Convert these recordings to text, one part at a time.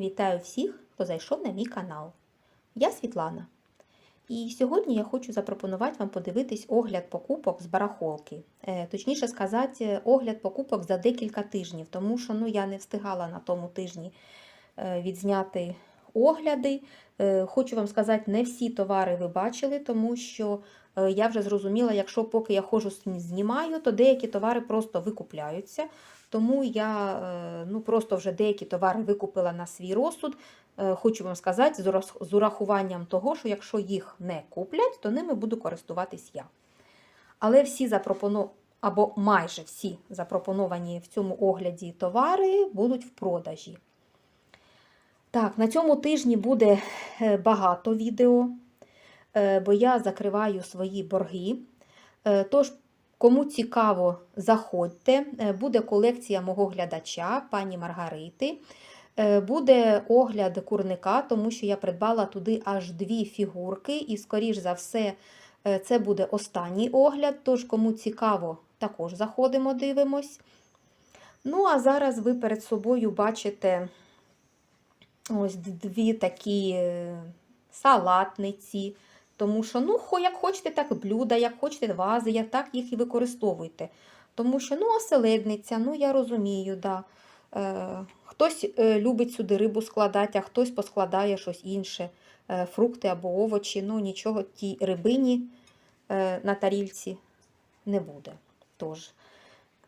Вітаю всіх, хто зайшов на мій канал. Я Світлана. І сьогодні я хочу запропонувати вам подивитись огляд покупок з барахолки. Е, Точніше сказати, огляд покупок за декілька тижнів, тому що ну, я не встигала на тому тижні е, відзняти огляди. Е, Хочу вам сказати, не всі товари ви бачили, тому що я вже зрозуміла, якщо поки я ходжу знімаю, то деякі товари просто викупляються. Тому я е, ну, просто вже деякі товари викупила на свій розсуд. Е, Хочу вам сказати, з урахуванням того, що якщо їх не куплять, то ними буду користуватись я. Але всі запропоновані, або майже всі запропоновані в цьому огляді товари будуть в продажі. Так, на цьому тижні буде е, багато відео, бо я закриваю свої борги. Тож, кому цікаво, заходьте. Е, Буде колекція мого глядача, пані Маргарити. Е, Буде огляд курника, тому що я придбала туди аж дві фігурки, і, скоріш за все, е, це буде останній огляд. Тож, кому цікаво, також заходимо, дивимось. Ну, а зараз ви перед собою бачите ось дві такі салатниці. Тому що, ну, як хочете, так блюда, як хочете вази, як так їх і використовуйте. Тому що, ну, оселедниця, ну, я розумію, да. Е, хтось е, любить сюди рибу складати, а хтось поскладає щось інше, е, фрукти або овочі. Ну, нічого тій рибині е, на тарільці не буде. Тож,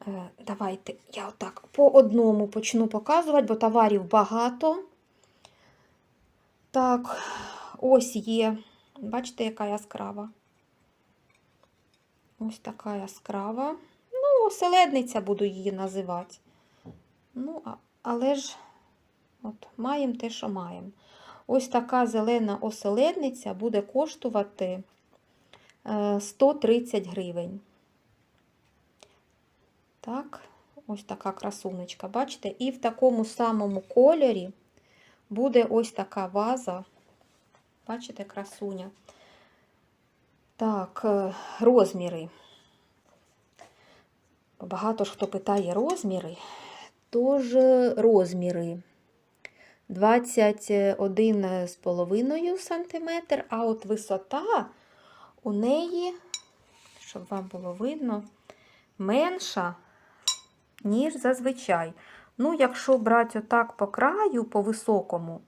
е, давайте я отак по одному почну показувати, бо товарів багато. Так, ось є. Бачите, яка яскрава. Ось така яскрава. Ну, оселедниця буду її називати. Ну, але ж, от, маємо те, що маємо. Ось така зелена оселедниця буде коштувати е, 130 гривень. Так, ось така красунечка, бачите? І в такому самому кольорі буде ось така ваза. Бачите, красуня. Так, е, розміри. Багато ж хто питає розміри. Тож е, розміри 21,5 см, а от висота у неї, щоб вам було видно, менша, ніж зазвичай. Ну, якщо брати отак по краю, по високому,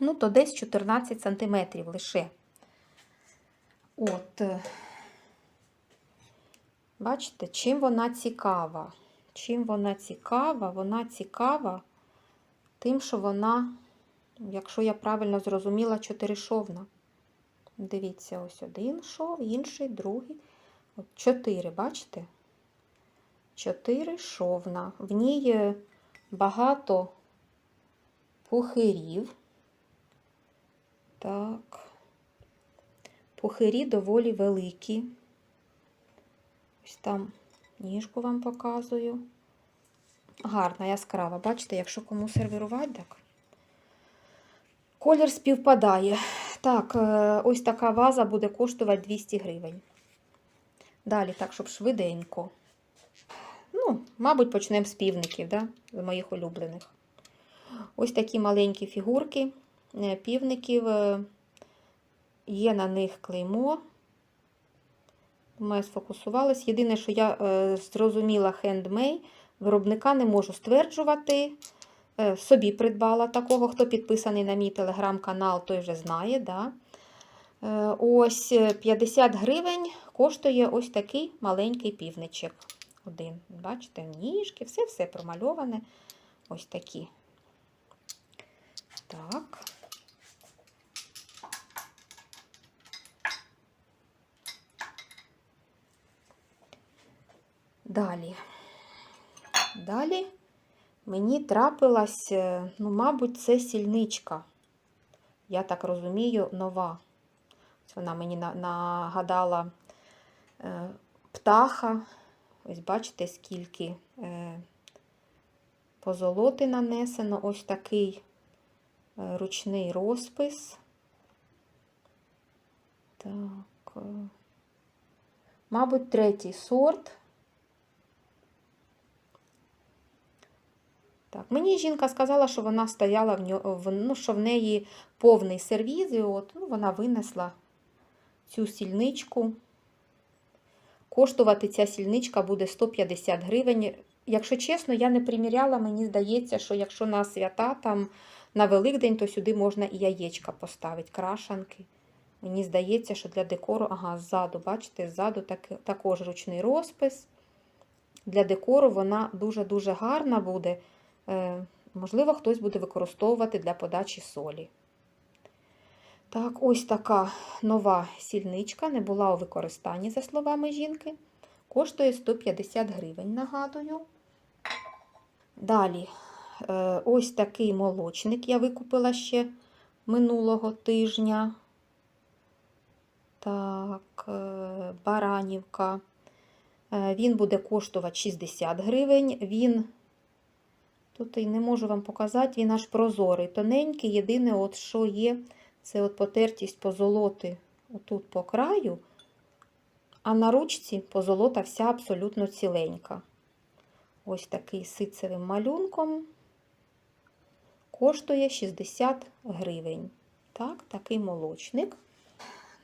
ну, то десь 14 см лише. От, е, бачите, чим вона цікава? Чим вона цікава? Вона цікава тим, що вона, якщо я правильно зрозуміла, чотиришовна. Дивіться, ось один шов, інший, другий. От чотири, бачите? Чотири шовна. В ній багато пухирів. Так. Пухирі доволі великі. Ось там ніжку вам показую. Гарна, яскрава. Бачите, якщо кому сервірувати, так. Колір співпадає. Так, е, ось така ваза буде коштувати 200 гривень. Далі, так, щоб швиденько. Ну, мабуть, почнемо з півників, да? з моїх улюблених. Ось такі маленькі фігурки півників. е, Є на них клеймо. Думаю, сфокусувалась. Єдине, що я е, зрозуміла хендмей, виробника не можу стверджувати. Е, собі придбала такого, хто підписаний на мій телеграм-канал, той вже знає. Да? Е, ось е, 50 гривень коштує ось такий маленький півничок. Один. Бачите, ніжки, все-все промальоване. Ось такі. Так. Далі. Далі мені трапилась, е, ну, мабуть, це сільничка. Я так розумію, нова. Вона мені нагадала е, птаха. Ось бачите, скільки е, позолоти нанесено. Ось такий ручний розпис. Так. Мабуть, третій сорт. Так, мені жінка сказала, що вона стояла в нього, ну, що в неї повний сервіз, і от ну, вона винесла цю сільничку. Коштувати ця сільничка буде 150 гривень. Якщо чесно, я не приміряла, мені здається, що якщо на свята там на Великдень, то сюди можна і яєчка поставити, крашанки. Мені здається, що для декору, ага, ззаду, бачите, ззаду так, також ручний розпис. Для декору вона дуже-дуже гарна буде. Е, можливо, хтось буде використовувати для подачі солі. Так, ось така нова сільничка, не була у використанні, за словами жінки. Коштує 150 гривень, нагадую. Далі, е, ось такий молочник я викупила ще минулого тижня. Так, е, баранівка. Він буде коштувати 60 гривень. Він, тут і не можу вам показати, він аж прозорий, тоненький. Єдине, от що є, це от потертість позолоти отут по краю, а на ручці позолота вся абсолютно ціленька. Ось такий ситцевим малюнком. Коштує 60 гривень. Так, такий молочник.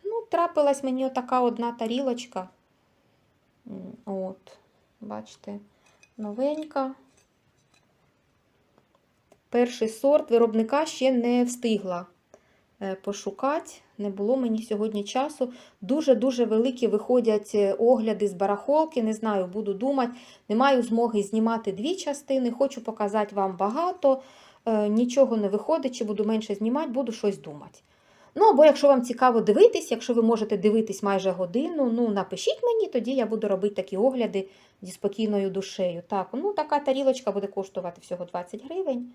Ну, трапилась мені отака одна тарілочка. От, бачите, новенька. Перший сорт виробника ще не встигла е, пошукати. Не було мені сьогодні часу. Дуже-дуже великі виходять е, огляди з барахолки. Не знаю, буду думати. Не маю змоги знімати дві частини. Хочу показати вам багато. Е, Нічого не виходить, чи буду менше знімати, буду щось думати. Ну, або якщо вам цікаво дивитись, якщо ви можете дивитись майже годину, ну напишіть мені, тоді я буду робити такі огляди зі спокійною душею. Так, ну така тарілочка буде коштувати всього 20 гривень.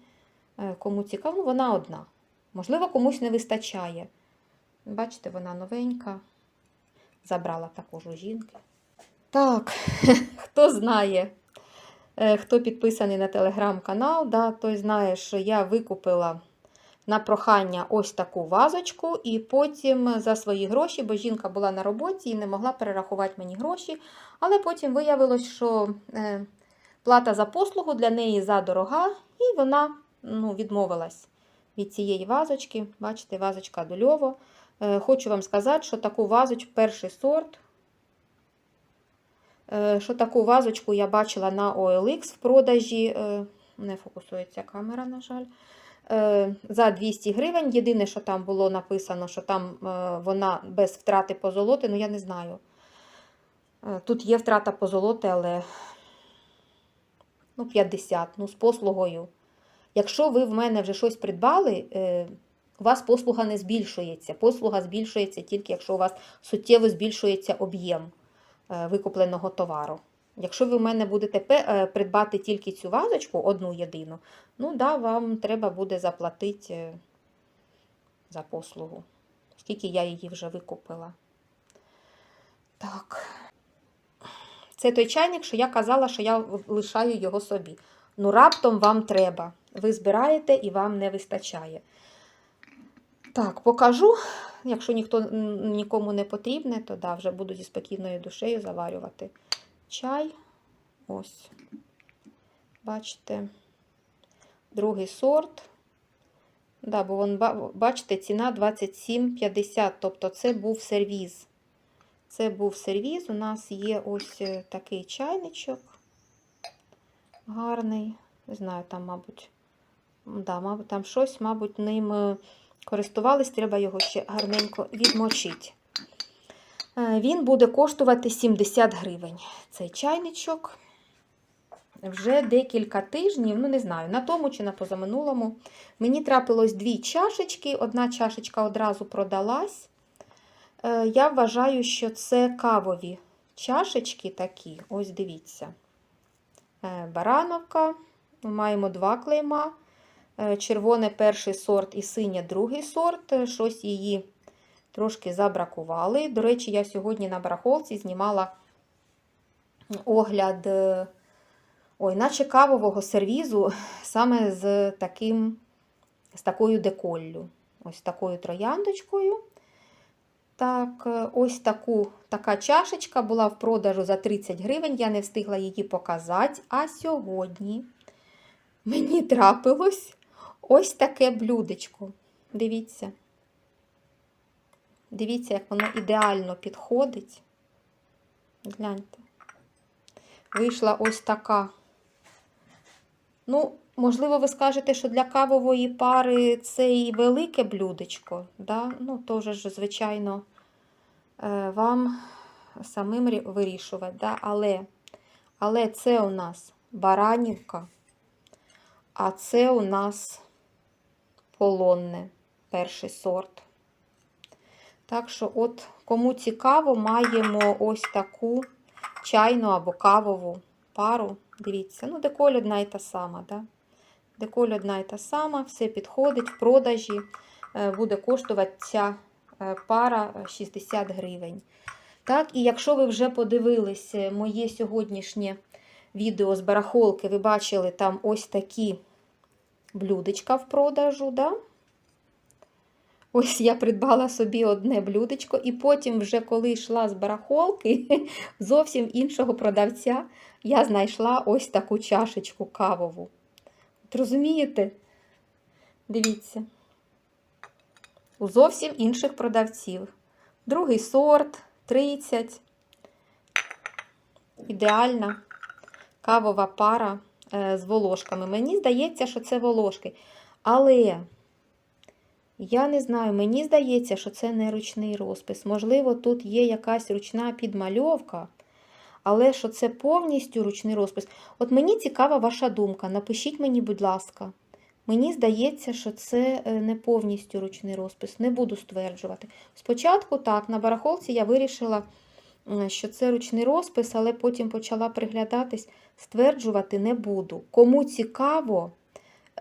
Е, Кому цікаво, ну, вона одна. Можливо, комусь не вистачає. Бачите, вона новенька. Забрала також у жінки. Так, хто знає, е, хто підписаний на телеграм-канал, да, той знає, що я викупила на прохання ось таку вазочку, і потім за свої гроші, бо жінка була на роботі і не могла перерахувати мені гроші. Але потім виявилось, що е, плата за послугу для неї задорога, і вона ну, відмовилась від цієї вазочки. Бачите, вазочка дульово. Е, Хочу вам сказати, що таку вазочку, перший сорт, е, що таку вазочку я бачила на OLX в продажі. е, Не фокусується камера, на жаль. За 200 гривень. Єдине, що там було написано, що там вона без втрати позолоти, ну я не знаю. Тут є втрата позолоти, але ну, 50, ну, з послугою. Якщо ви в мене вже щось придбали, е, у вас послуга не збільшується. Послуга збільшується тільки, якщо у вас суттєво збільшується об'єм е, викупленого товару. Якщо ви в мене будете е, придбати тільки цю вазочку, одну єдину, ну да, вам треба буде заплатити за послугу, скільки я її вже викупила. Так. Це той чайник, що я казала, що я лишаю його собі. Ну, раптом вам треба. Ви збираєте і вам не вистачає. Так, покажу. Якщо ніхто нікому не потрібне, то да, вже буду зі спокійною душею заварювати чай. Ось. Бачите, другий сорт. Да, бо вон, бачите, ціна 27,50. Тобто це був сервіз. Це був сервіз. У нас є ось е, такий чайничок. Гарний. Не знаю, там, мабуть, да, там щось, мабуть, ним е, користувались, треба його ще гарненько відмочити. Е, Він буде коштувати 70 гривень. Цей чайничок. Вже декілька тижнів, ну не знаю, на тому чи на позаминулому, мені трапилось дві чашечки. Одна чашечка одразу продалась. Е, Я вважаю, що це кавові чашечки такі. Ось дивіться. Барановка. Маємо два клейма. Е, Червоне перший сорт і синє другий сорт. Е, Щось її трошки забракували. До речі, я сьогодні на барахолці знімала огляд, е, ой, наче кавового сервізу саме з таким, з такою деколлю. Ось такою трояндочкою. Так, ось таку, така чашечка була в продажу за 30 гривень. Я не встигла її показати. А сьогодні мені трапилось ось таке блюдечко. Дивіться. Дивіться, як воно ідеально підходить. Гляньте. Вийшла ось така. Ну, можливо, ви скажете, що для кавової пари це і велике блюдечко. Да? Ну, то вже ж, звичайно, е, вам самим вирішувати. Да? Але, але це у нас баранівка, а це у нас полонне, перший сорт. Так що, от, кому цікаво, маємо ось таку чайну або кавову пару. Дивіться, ну, деколь одна і та сама. Да? Деколь одна і та сама, все підходить в продажі. е, Буде коштувати ця е, пара е, 60 гривень. Так, і якщо ви вже подивились е, моє сьогоднішнє відео з барахолки, ви бачили там ось такі блюдечка в продажу. Да? Ось я придбала собі одне блюдечко, і потім, вже коли йшла з барахолки, зовсім іншого продавця я знайшла ось таку чашечку кавову. От розумієте? Дивіться. У зовсім інших продавців. Другий сорт 30. Ідеальна кавова пара з волошками. Мені здається, що це волошки. Але я не знаю, мені здається, що це не ручний розпис. Можливо, тут є якась ручна підмальовка, але що це повністю ручний розпис. От мені цікава ваша думка. Напишіть мені, будь ласка. Мені здається, що це е, не повністю ручний розпис. Не буду стверджувати. Спочатку так, на барахолці я вирішила, що це ручний розпис, але потім почала приглядатись, стверджувати не буду. Кому цікаво,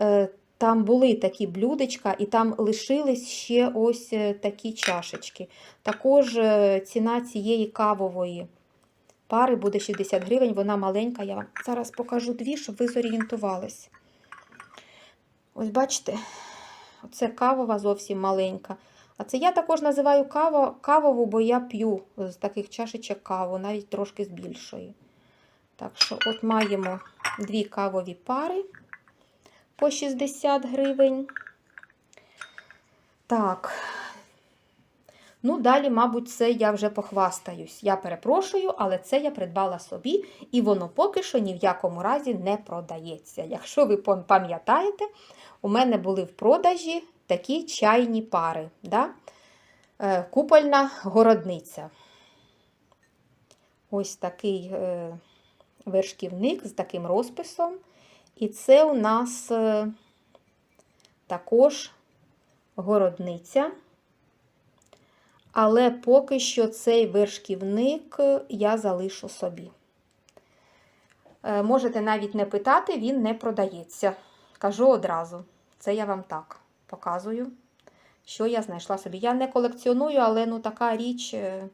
е, там були такі блюдечка, і там лишились ще ось е, такі чашечки. Також е, ціна цієї кавової пари буде 60 гривень, вона маленька. Я вам зараз покажу дві, щоб ви зорієнтувались. Ось бачите, це кавова зовсім маленька. А це я також називаю каво, кавову, бо я п'ю з таких чашечок каву, навіть трошки з більшої. Так що, от маємо дві кавові пари по 60 гривень. Так. Ну, далі, мабуть, це я вже похвастаюсь. Я перепрошую, але це я придбала собі, і воно поки що ні в якому разі не продається. Якщо ви пам'ятаєте, у мене були в продажі такі чайні пари. Да? Е, Купольна городниця. Ось такий е, вершківник з таким розписом. І це у нас е, також городниця. Але поки що цей вершківник я залишу собі. Можете навіть не питати, він не продається. Кажу одразу. Це я вам так показую, що я знайшла собі. Я не колекціоную, але ну, така річ е,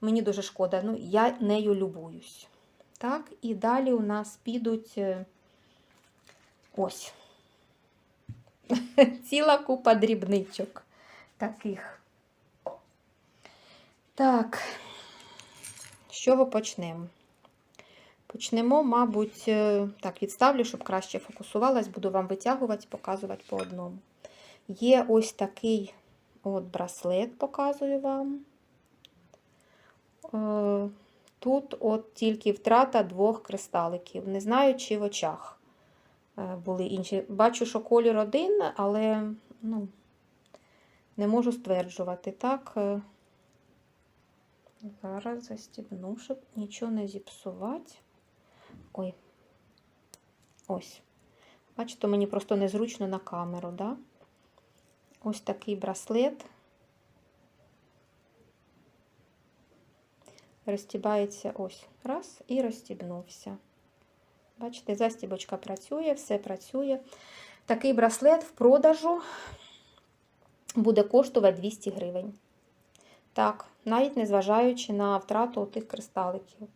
мені дуже шкода. Ну, я нею любуюсь. Так, і далі у нас підуть е, ось. Ціла купа дрібничок таких. Так, з чого почнемо? Почнемо, мабуть, е, так, відставлю, щоб краще фокусувалась, буду вам витягувати, показувати по одному. Є ось такий от браслет, показую вам. Е, Тут от тільки втрата двох кристаликів. Не знаю, чи в очах е, були інші. Бачу, що колір один, але ну, не можу стверджувати. Так, е, зараз застібну, щоб нічого не зіпсувати. Ой. Ось. Бачите, мені просто незручно на камеру, да? Ось такий браслет. Розтібається ось. Раз, і розстібнувся. Бачите, застібочка працює, все працює. Такий браслет в продажу буде коштувати 200 гривень. Так, навіть незважаючи на втрату тих кристаликів.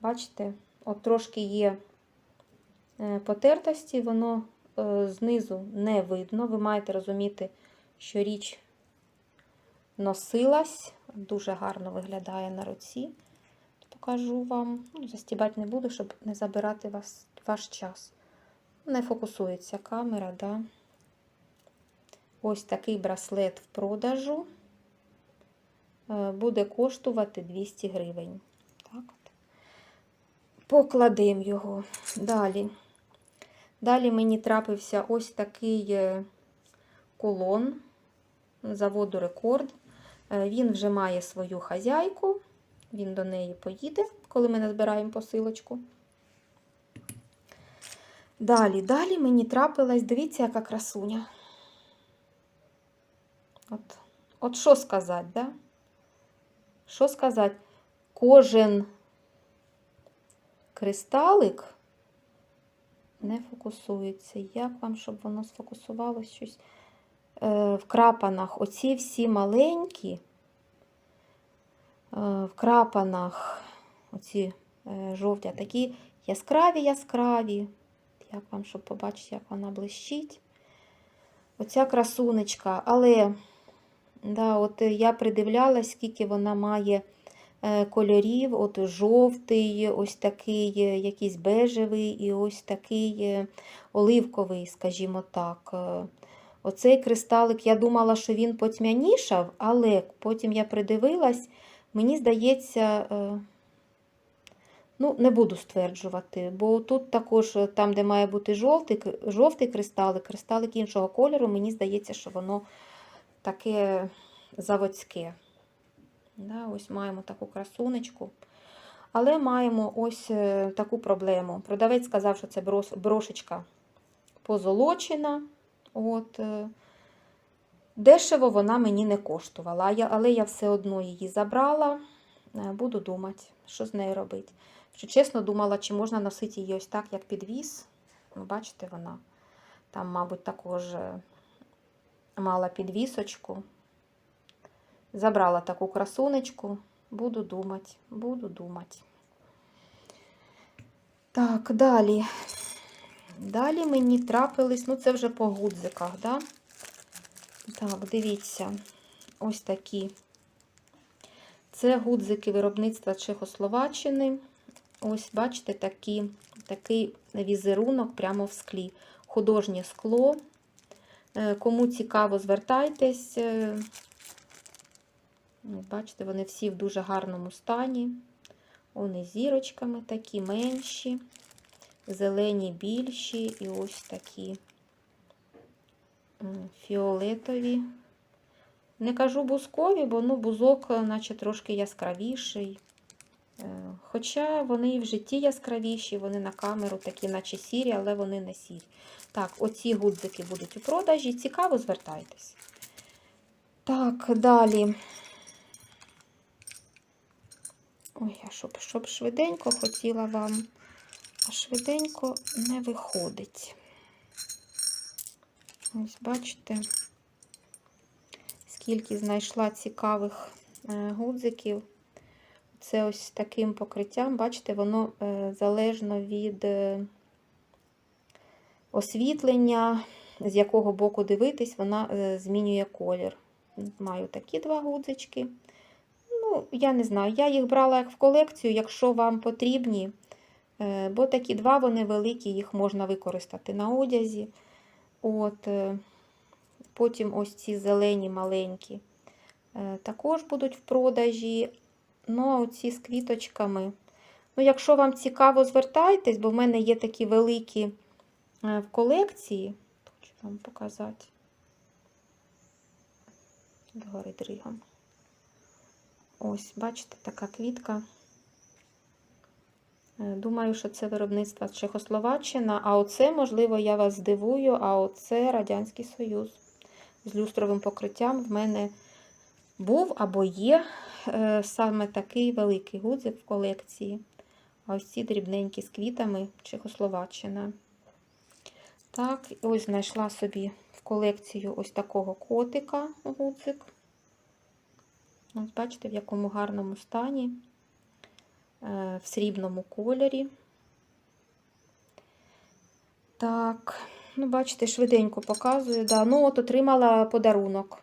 Бачите, от трошки є е, потертості, воно е, знизу не видно. Ви маєте розуміти, що річ носилась, дуже гарно виглядає на руці. Покажу вам. Ну, застібати не буду, щоб не забирати вас, ваш час. Не фокусується камера, да. Ось такий браслет в продажу. Е, Буде коштувати 200 гривень. Так. Покладемо його. Далі. Далі мені трапився ось такий е, колон заводу рекорд. Е, Він вже має свою хазяйку. Він до неї поїде, коли ми назбираємо посилочку. Далі, далі мені трапилась, дивіться, яка красуня. От, от що сказати, да? Що сказати? Кожен кристалик не фокусується. Як вам, щоб воно сфокусувалось щось в крапанах? Оці всі маленькі, е, в крапанах, оці е, жовті, такі яскраві, яскраві. Як вам, щоб побачити, як вона блищить. Оця красунечка, але да, от я придивлялась, скільки вона має е, кольорів, от жовтий, ось такий е, якийсь бежевий і ось такий е, оливковий, скажімо так. Оцей кристалик, я думала, що він потьмянішав, але потім я придивилась, мені здається, е, ну, не буду стверджувати, бо тут також, е, там, де має бути жовтий, жовтий кристалик, кристалик іншого кольору, мені здається, що воно таке заводське. Да, ось маємо таку красунечку. Але маємо ось е, таку проблему. Продавець сказав, що це брошечка позолочена. От, е, дешево вона мені не коштувала, але я все одно її забрала. Е, Буду думати, що з нею робити. Що чесно, думала, чи можна носити її ось так, як підвіз. Ну, бачите, вона там, мабуть, також е, мала підвісочку. Забрала таку красунечку. Буду думати, буду думати. Так, далі. Далі мені трапились, ну це вже по гудзиках, да? Так, дивіться, ось такі. Це гудзики виробництва Чехословаччини. Ось, бачите, такі, такий візерунок прямо в склі. Художнє скло. Е, Кому цікаво, звертайтесь. Е, ну, Бачите, вони всі в дуже гарному стані. Вони зірочками такі менші, зелені більші і ось такі фіолетові. Не кажу бузкові, бо ну, бузок, е, наче трошки яскравіший. Е, Хоча вони і в житті яскравіші, вони на камеру такі, наче сірі, але вони не сірі. Так, оці гудзики будуть у продажі. Цікаво, звертайтесь. Так, далі. Ой, а щоб, щоб швиденько хотіла вам, швиденько не виходить. Ось бачите, скільки знайшла цікавих е, гудзиків. Це ось таким покриттям, бачите, воно е, залежно від е, освітлення, з якого боку дивитись, вона змінює колір. Маю такі два гудзички. Ну, я не знаю, я їх брала як в колекцію, якщо вам потрібні, бо такі два вони великі, їх можна використати на одязі. От, е, потім ось ці зелені маленькі е, також будуть в продажі. Ну, а оці з квіточками. Ну, якщо вам цікаво, звертайтесь, бо в мене є такі великі е, в колекції. Хочу вам показати. Догори дригом. Ось, бачите, така квітка. Е, Думаю, що це виробництво Чехословаччина, а оце, можливо, я вас здивую, а оце Радянський Союз. З люстровим покриттям в мене був або є е, саме такий великий гудзик в колекції. А ось ці дрібненькі з квітами Чехословаччина. Так, ось знайшла собі в колекцію ось такого котика гудзик. Ось бачите, в якому гарному стані, в срібному кольорі. Так, ну, бачите, швиденько показую. Да. Ну, от отримала подарунок.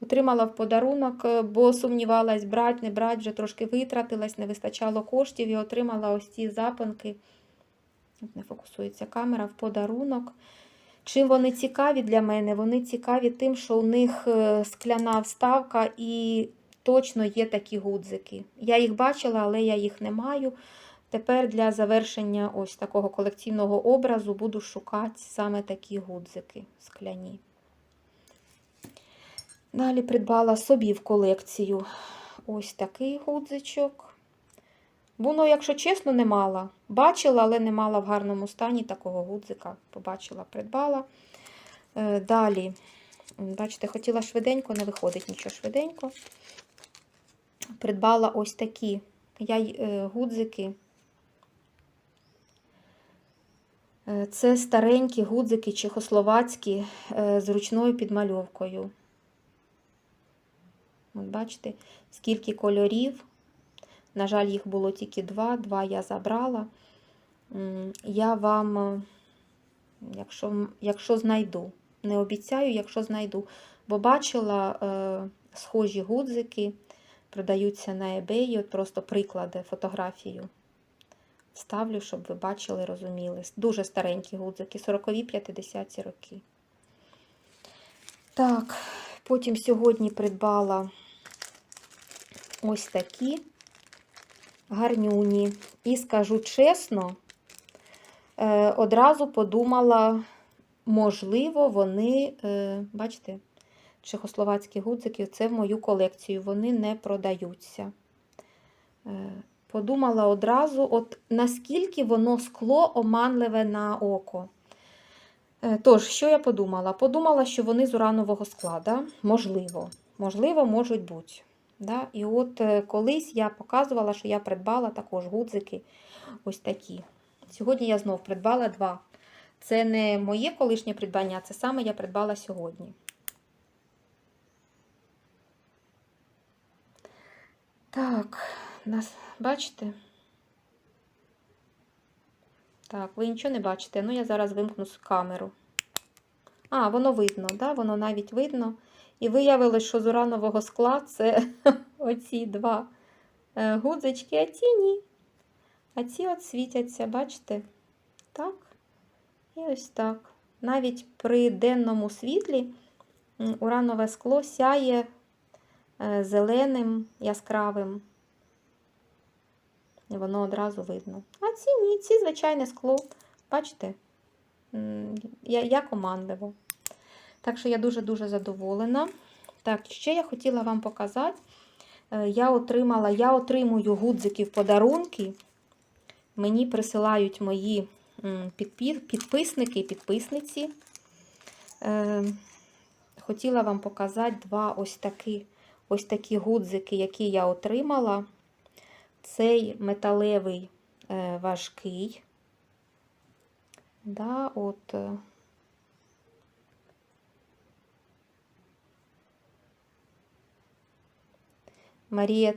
Отримала в подарунок, е, бо сумнівалась, брати, не брати, вже трошки витратилась, не вистачало коштів і отримала ось ці запанки От не фокусується камера в подарунок. Чим вони цікаві для мене? Вони цікаві тим, що у них е, скляна вставка і точно є такі гудзики. Я їх бачила, але я їх не маю. Тепер для завершення ось такого колекційного образу буду шукати саме такі гудзики скляні. Далі придбала собі в колекцію ось такий гудзичок. Воно, якщо чесно, не мала. Бачила, але не мала в гарному стані такого гудзика. Побачила, придбала. Е, Далі, бачите, хотіла швиденько, не виходить нічого швиденько. Придбала ось такі я, е, гудзики. Е, Це старенькі гудзики чехословацькі е, з ручною підмальовкою. От бачите, скільки кольорів. На жаль, їх було тільки два, два я забрала. Я вам, якщо, якщо знайду, не обіцяю, якщо знайду, бо бачила е, схожі гудзики, продаються на eBay, от просто приклади, фотографію. Ставлю, щоб ви бачили, розуміли. Дуже старенькі гудзики, 40-50 роки. Так, потім сьогодні придбала ось такі гарнюні. І скажу чесно, е, одразу подумала, можливо, вони, е, бачите, чехословацькі гудзики, це в мою колекцію, вони не продаються. Е, Подумала одразу, от наскільки воно скло оманливе на око. Е, Тож, що я подумала? Подумала, що вони з уранового склада, можливо, можливо, можуть бути. Да? І от е, колись я показувала, що я придбала також гудзики ось такі. Сьогодні я знов придбала два. Це не моє колишнє придбання, це саме я придбала сьогодні. Так, нас бачите? Так, ви нічого не бачите. Ну, я зараз вимкну камеру. А, воно видно, да? воно навіть видно. І виявилось, що з уранового скла це оці два е, гудзички, а ці ні. А ці от світяться, бачите? Так. І ось так. Навіть при денному світлі уранове скло сяє зеленим, яскравим. І воно одразу видно. А ці ні, ці звичайне скло. Бачите? Я- Як оманливо. Так що я дуже-дуже задоволена. Так, ще я хотіла вам показати. Е, Я отримала, я отримую гудзики в подарунки. Мені присилають мої підписники і підписниці. Е, Хотіла вам показати два ось такі, ось такі гудзики, які я отримала. Цей металевий е, важкий. Да, от, е, Марія.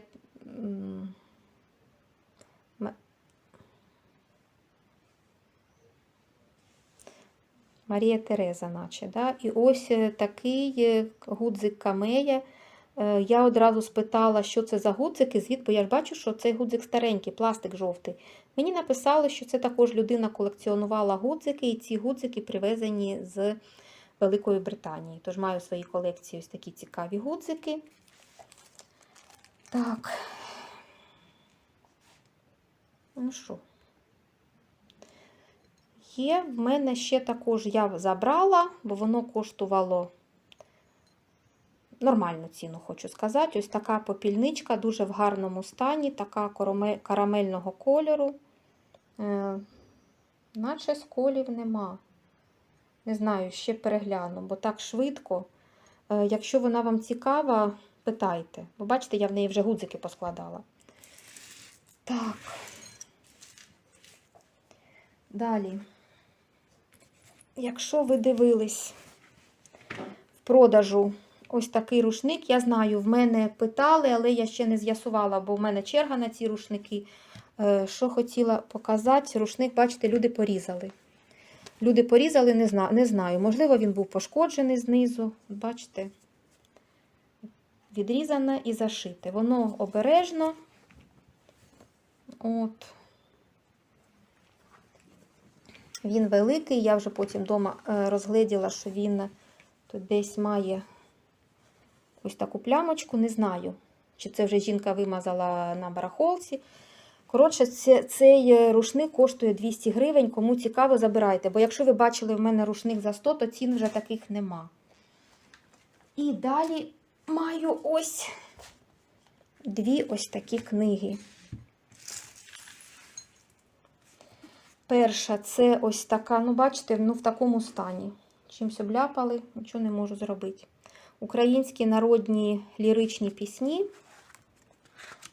Марія Тереза, наче. Да? І ось е, такий гудзик камея. Е, Я одразу спитала, що це за гудзики, звід, бо я ж бачу, що цей гудзик старенький, пластик жовтий. Мені написали, що це також людина колекціонувала гудзики, і ці гудзики привезені з Великої Британії. Тож маю в своїй колекції ось такі цікаві гудзики. Так. Ну що? Є в мене ще також я забрала, бо воно коштувало нормальну ціну, хочу сказати. Ось така попільничка, дуже в гарному стані, така карамельного кольору. Е, наче сколів нема. Не знаю, ще перегляну, бо так швидко. Е, якщо вона вам цікава, питайте. Бо бачите, я в неї вже гудзики поскладала. Так. Далі. Якщо ви дивились в продажу ось такий рушник, я знаю, в мене питали, але я ще не з'ясувала, бо в мене черга на ці рушники. Е, Що хотіла показати, рушник, бачите, люди порізали. Люди порізали, не знаю, не знаю. Можливо, він був пошкоджений знизу. Бачите, відрізане і зашите. Воно обережно. От. Він великий, я вже потім вдома розгледіла, що він тут десь має ось таку плямочку, не знаю, чи це вже жінка вимазала на барахолці. Коротше, цей е, рушник коштує 200 гривень. Кому цікаво, забирайте. Бо якщо ви бачили в мене рушник за 100, то цін вже таких нема. І далі маю ось дві ось такі книги. Перша це ось така, ну, бачите, ну, в такому стані. Чимсь обляпали, нічого не можу зробити. Українські народні ліричні пісні.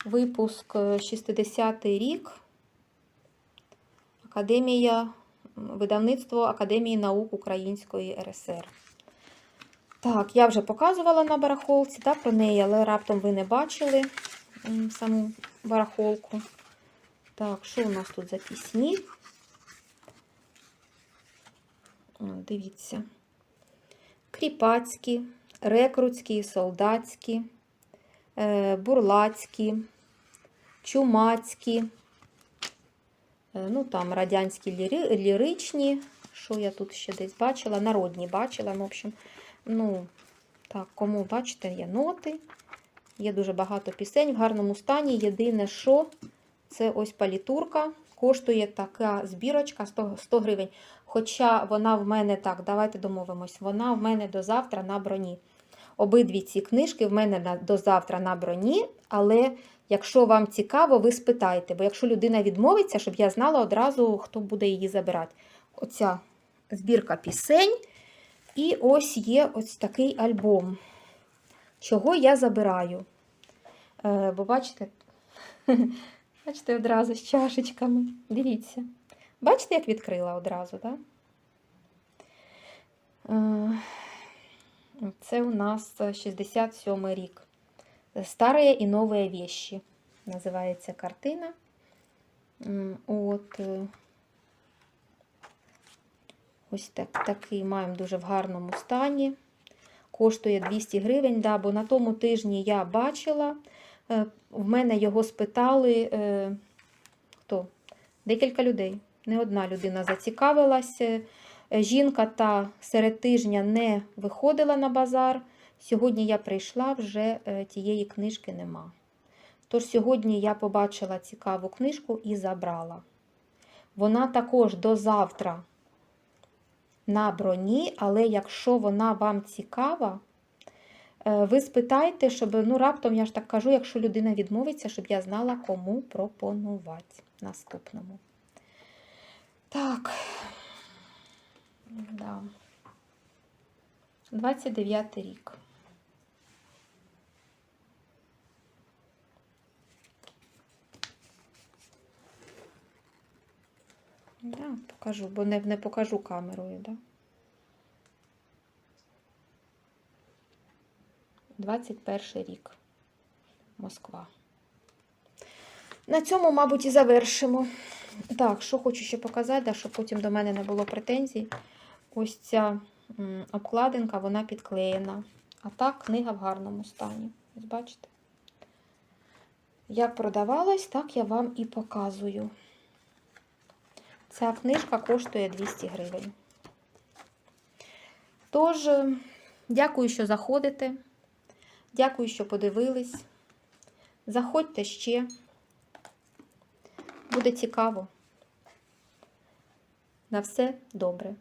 Випуск 60-й рік. Академія, видавництво Академії наук Української РСР. Так, я вже показувала на барахолці да, про неї, але раптом ви не бачили саму барахолку. Так, що у нас тут за пісні? Дивіться. Кріпацькі, рекрутські, солдатські, е, бурлацькі, чумацькі, е, ну там радянські ліри, ліричні, що я тут ще десь бачила, народні бачила, ну, в общем, ну, так, кому бачите, є ноти, є дуже багато пісень в гарному стані. Єдине, що це ось палітурка, коштує така збірочка 100, 100 гривень. Хоча вона в мене так, давайте домовимось, вона в мене до завтра на броні. Обидві ці книжки в мене до завтра на броні, але якщо вам цікаво, ви спитайте, бо якщо людина відмовиться, щоб я знала одразу, хто буде її забирати. Оця збірка пісень. І ось є ось такий альбом. Чого я забираю? Е, бо бачите, бачите, одразу з чашечками. Дивіться. Бачите, як відкрила одразу, так? Це у нас 67 рік. Старые і нові вещи. Називається картина. От. е, Ось так, такий маємо дуже в гарному стані. Коштує 200 гривень, да, бо на тому тижні я бачила. Е, В мене його спитали е, хто? Декілька людей. Не одна людина зацікавилася. Е, Жінка та серед тижня не виходила на базар. Сьогодні я прийшла, вже тієї книжки нема. Тож сьогодні я побачила цікаву книжку і забрала. Вона також до завтра на броні, але якщо вона вам цікава, ви спитайте, щоб, ну, раптом, я ж так кажу, якщо людина відмовиться, щоб я знала, кому пропонувати наступному. Так. Да. 29 рік. Да, покажу, бо не, не покажу камерою, да? 21 рік. Москва. На цьому, мабуть, і завершимо. Так, що хочу ще показати, щоб потім до мене не було претензій. Ось ця обкладинка, вона підклеєна. А так, книга в гарному стані. Ось бачите? Як продавалась, так я вам і показую. Ця книжка коштує 200 гривень. Тож, дякую, що заходите. Дякую, що подивились. Заходьте ще. Буде цікаво. На все добре.